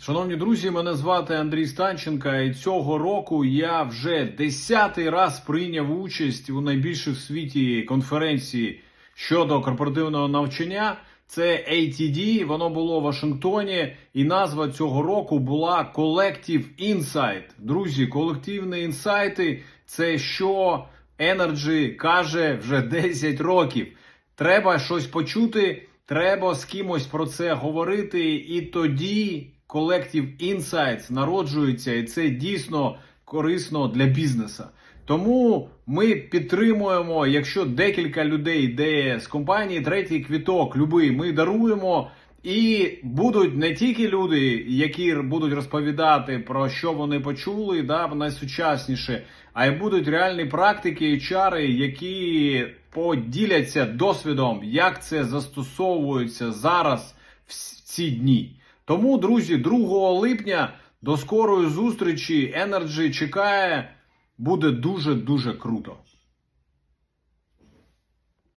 Шановні друзі, мене звати Андрій Станченка, і цього року я вже десятий раз прийняв участь у найбільшій в світі конференції щодо корпоративного навчання. Це ATD, воно було в Вашингтоні, і назва цього року була Collective Insight. Друзі, колективні інсайти це що Energy каже вже 10 років. Треба щось почути, треба з кимось про це говорити, і тоді Collective Insights народжується, і це дійсно корисно для бізнесу. Тому ми підтримуємо, якщо декілька людей йде з компанії, третій квіток, любий, ми даруємо. І будуть не тільки люди, які будуть розповідати про що вони почули, да, найсучасніше, а й будуть реальні практики і чари, які поділяться досвідом, як це застосовується зараз в ці дні. Тому, друзі, 2 липня до скорої зустрічі Energy чекає, буде дуже дуже круто.